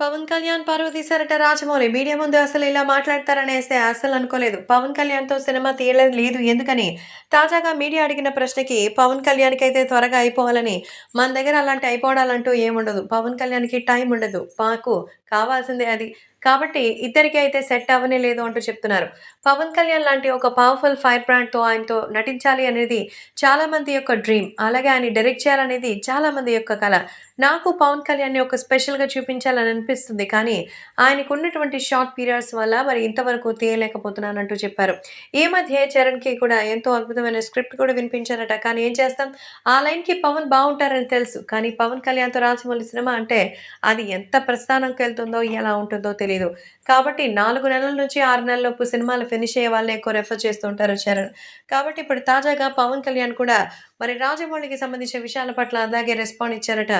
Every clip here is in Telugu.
పవన్ కళ్యాణ్ పరువు తీశారట రాజమౌళి మీడియా ముందు అసలు ఇలా మాట్లాడతారనేస్తే అసలు అనుకోలేదు. పవన్ కళ్యాణ్తో సినిమా తీయలేదు లేదు ఎందుకని? తాజాగా మీడియా అడిగిన ప్రశ్నకి పవన్ కళ్యాణ్కి అయితే త్వరగా అయిపోవాలని మన దగ్గర అలాంటి అయిపోవడాలంటూ ఏముండదు. పవన్ కళ్యాణ్కి టైం ఉండదు. మాకు కావాల్సిందే అది. కాబట్టి ఇద్దరికి అయితే సెట్ అవ్వనే లేదు అంటూ చెప్తున్నారు. పవన్ కళ్యాణ్ లాంటి ఒక పవర్ఫుల్ ఫైర్ బ్రాండ్తో ఆయనతో నటించాలి అనేది చాలా మంది యొక్క డ్రీమ్ అలాగే ఆయన డైరెక్ట్ చేయాలనేది చాలా మంది యొక్క కళ నాకు పవన్ కళ్యాణ్ని ఒక స్పెషల్గా చూపించాలని అనిపిస్తుంది. కానీ ఆయనకు ఉన్నటువంటి షార్ట్ పీరియడ్స్ వల్ల మరి ఇంతవరకు తీయలేకపోతున్నానంటూ చెప్పారు. ఈ మధ్య చరణ్కి కూడా ఎంతో అద్భుతమైన స్క్రిప్ట్ కూడా వినిపించారట. కానీ ఏం చేస్తాం? ఆ లైన్కి పవన్ బాగుంటారని తెలుసు. కానీ పవన్ కళ్యాణ్తో రాజమౌళి సినిమా అంటే అది ఎంత ప్రస్థానంకి వెళ్తుందో ఎలా ఉంటుందో తెలియదు కాబట్టి నాలుగు నెలల నుంచి ఆరు నెలలలోపు సినిమాలు ఫినిష్ అయ్యే వాళ్ళని ఎక్కువ రెఫర్ చేస్తుంటారు చరణ్. కాబట్టి ఇప్పుడు తాజాగా పవన్ కళ్యాణ్ కూడా మరి రాజమౌళికి సంబంధించిన విషయాల పట్ల అలాగే రెస్పాండ్ ఇచ్చారట.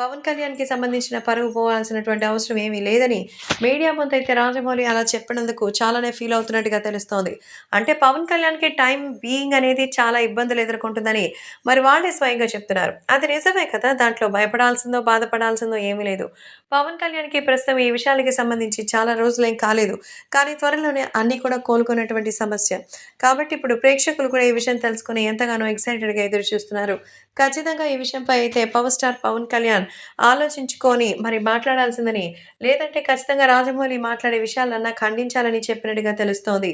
పవన్ కళ్యాణ్కి సంబంధించిన పరుగు పోవాల్సినటువంటి అవసరం ఏమీ లేదని మీడియా ముందు అయితే రాజమౌళి అలా చెప్పినందుకు చాలానే ఫీల్ అవుతున్నట్టుగా తెలుస్తోంది. అంటే పవన్ కళ్యాణ్కి టైం బీయింగ్ అనేది చాలా ఇబ్బందులు ఎదుర్కొంటుందని మరి వాళ్ళే స్వయంగా చెప్తున్నారు. అది నిజమే కదా దాంట్లో భయపడాల్సిందో బాధపడాల్సిందో ఏమీ లేదు. పవన్ కళ్యాణ్కి ప్రస్తుతం ఈ విషయాలకి సంబంధించి చాలా రోజులేం కాలేదు. కానీ త్వరలోనే అన్నీ కూడా కోలుకున్నటువంటి సమస్య. కాబట్టి ఇప్పుడు ప్రేక్షకులు కూడా ఈ విషయం తెలుసుకుని ఎంతగానో ఎక్సైటెడ్గా ఎదురు చూస్తున్నారు. ఖచ్చితంగా ఈ విషయంపై అయితే పవర్ స్టార్ పవన్ కళ్యాణ్ ఆలోచించుకొని మరి మాట్లాడాల్సిందని లేదంటే ఖచ్చితంగా రాజమౌళి మాట్లాడే విషయాలన్నా ఖండించాలని చెప్పినట్టుగా తెలుస్తోంది.